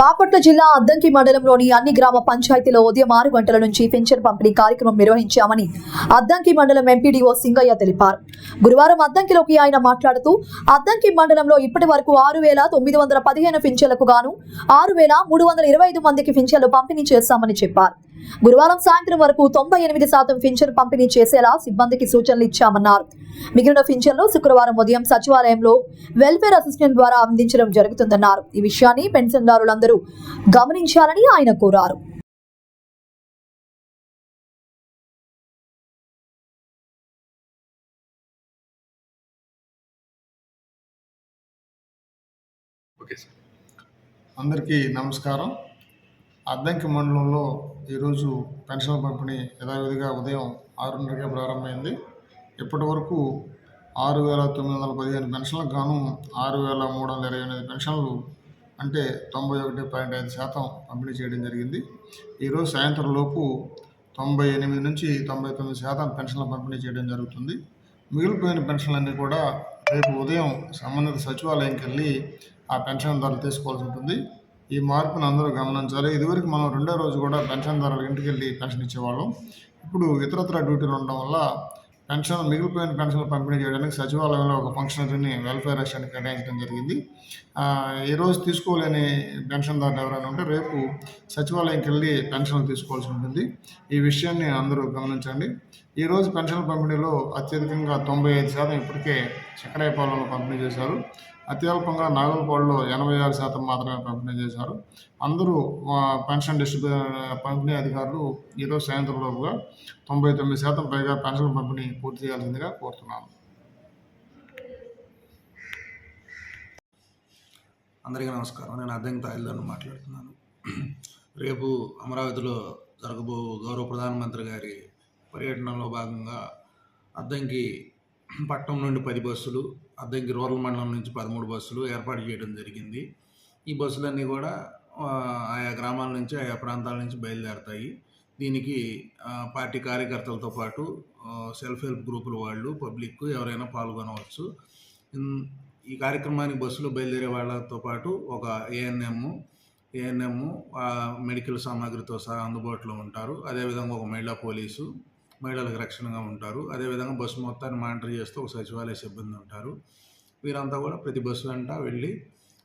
బాపట్ల జిల్లా అద్దంకి మండలంలోని అన్ని గ్రామ పంచాయతీలో ఉదయం ఆరు గంటల నుంచి పెన్షన్ పంపిణీ కార్యక్రమం నిర్వహించామని అద్దంకి మండలం ఎంపీడీఓ సింగయ్య తెలిపారు. గురువారం అద్దంకిలోకి ఆయన మాట్లాడుతూ అద్దంకి మండలంలో ఇప్పటి వరకు ఆరు వేల తొమ్మిది వందల పదిహేను పింఛన్లకు గాను ఆరు వేల మూడు వందల ఇరవై ఐదు మందికి పింఛన్లు పంపిణీ చేశామని చెప్పారు. గురువారం సాయంత్రం వరకు తొంభై ఎనిమిది శాతం పింఛన్ పంపిణీ చేసేలా సిబ్బందికి సూచనలు ఇచ్చామన్నారు. మిగిలిన పింఛన్లు శుక్రవారం ఉదయం సచివాలయంలో వెల్ఫేర్ అసిస్టెంట్ ద్వారా అందించడం జరుగుతుందన్నారు. ఈ విషయాన్ని పెన్షన్దారులందరూ గమనించాలని ఆయన కోరారు. అందరికీ నమస్కారం. అద్దంకి మండలంలో ఈరోజు పెన్షన్ పంపిణీ యథావిధిగా ఉదయం ఆరున్నరకే ప్రారంభమైంది. ఇప్పటి వరకు ఆరు వేల తొమ్మిది వందల పదిహేను పెన్షన్లకు గాను ఆరు వేల మూడు వందల ఇరవై ఎనిమిది పెన్షన్లు అంటే తొంభై ఒకటి పాయింట్ ఐదు శాతం పంపిణీ చేయడం జరిగింది. ఈరోజు సాయంత్రం లోపు తొంభై ఎనిమిది నుంచి తొంభై తొమ్మిది శాతం పెన్షన్లు పంపిణీ చేయడం జరుగుతుంది. మిగిలిపోయిన పెన్షన్లన్నీ కూడా రేపు ఉదయం సంబంధిత సచివాలయంకి వెళ్ళి ఆ పెన్షన్ ధరలు తీసుకోవాల్సి ఉంటుంది. ఈ మార్పును అందరూ గమనించాలి. ఇదివరకు మనం రెండో రోజు కూడా పెన్షన్దారుల ఇంటికి వెళ్ళి పెన్షన్ ఇచ్చేవాళ్ళం. ఇప్పుడు ఇతరత్ర డ్యూటీలు ఉండడం వల్ల పెన్షన్ మిగిలిపోయిన పెన్షన్లు పంపిణీ చేయడానికి సచివాలయంలో ఒక ఫంక్షనరీని వెల్ఫేర్ అసిస్టెంట్ కేటాయించడం జరిగింది. ఈరోజు ఈ రోజు తీసుకోలేని పెన్షన్దారులు ఎవరైనా ఉంటే రేపు సచివాలయంకి వెళ్ళి పెన్షన్లు తీసుకోవాల్సి ఉంటుంది. ఈ విషయాన్ని అందరూ గమనించండి. ఈ రోజు పంపిణీలో అత్యధికంగా తొంభై ఐదు శాతం ఇప్పటికే చక్రాయపాలెంలో పంపిణీ చేశారు. అత్యల్పంగా నాగలపాడులో ఎనభై ఆరు శాతం మాత్రమే పంపిణీ చేశారు. అందరూ పెన్షన్ డిస్ట్రిబ్యూ పంపిణీ అధికారులు ఈరోజు సాయంత్రం లోపుగా తొంభై తొమ్మిది శాతం పైగా పెన్షన్ పంపిణీ పూర్తి చేయాల్సిందిగా కోరుతున్నాను అందరికీ నమస్కారం. నేను అద్దెంకి తాయిల్లోని మాట్లాడుతున్నాను. రేపు అమరావతిలో జరగబో గౌరవ ప్రధానమంత్రి గారి పర్యటనలో భాగంగా అద్దంకి పట్టణం నుండి పది బస్సులు అద్దంకి రూరల్ మండలం నుంచి పదమూడు బస్సులు ఏర్పాటు చేయడం జరిగింది. ఈ బస్సులన్నీ కూడా ఆయా గ్రామాల నుంచి ఆయా ప్రాంతాల నుంచి బయలుదేరతాయి. దీనికి పార్టీ కార్యకర్తలతో పాటు సెల్ఫ్ హెల్ప్ గ్రూపుల వాళ్ళు పబ్లిక్ ఎవరైనా పాల్గొనవచ్చు. ఈ కార్యక్రమానికి బస్సులో బయలుదేరే వాళ్ళతో పాటు ఒక ఏఎన్ఎం ఏఎన్ఎం మెడికల్ సామాగ్రితో సహా అందుబాటులో ఉంటారు. అదేవిధంగా ఒక మహిళా పోలీసు మహిళలకు రక్షణగా ఉంటారు. అదేవిధంగా బస్సు మొత్తాన్ని మానిటర్ చేస్తూ ఒక సచివాలయ సిబ్బంది ఉంటారు. వీరంతా కూడా ప్రతి బస్సు వెంట వెళ్ళి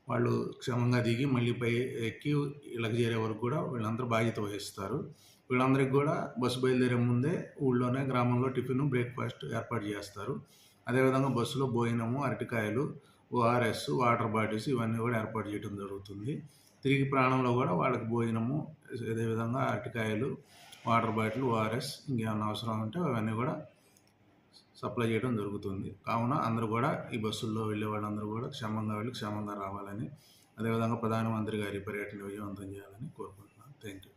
వాళ్ళు క్షమంగా దిగి మళ్ళీ పై ఎక్కి ఇళ్ళకి చేరే వరకు కూడా వీళ్ళందరూ బాధ్యత వహిస్తారు. వీళ్ళందరికీ కూడా బస్సు బయలుదేరే ముందే ఊళ్ళోనే గ్రామంలో టిఫిన్ బ్రేక్ఫాస్ట్ ఏర్పాటు చేస్తారు. అదేవిధంగా బస్సులో భోజనము అరటికాయలు ఓఆర్ఎస్ వాటర్ బాటిల్స్ ఇవన్నీ కూడా ఏర్పాటు చేయడం జరుగుతుంది. తిరిగి ప్రాణంలో కూడా వాళ్ళకి భోజనము అదేవిధంగా అరటికాయలు వాటర్ బాటిల్ ఓఆర్ఎస్ ఇంకేమైనా అవసరం ఉంటే అవన్నీ కూడా సప్లై చేయడం జరుగుతుంది. కావున అందరూ కూడా ఈ బస్సుల్లో వెళ్ళే వాళ్ళందరూ కూడా క్షేమంగా వెళ్ళి క్షేమంగా రావాలని అదేవిధంగా ప్రధానమంత్రి గారి పర్యటన విజయవంతం చేయాలని కోరుకుంటున్నాను. Thank you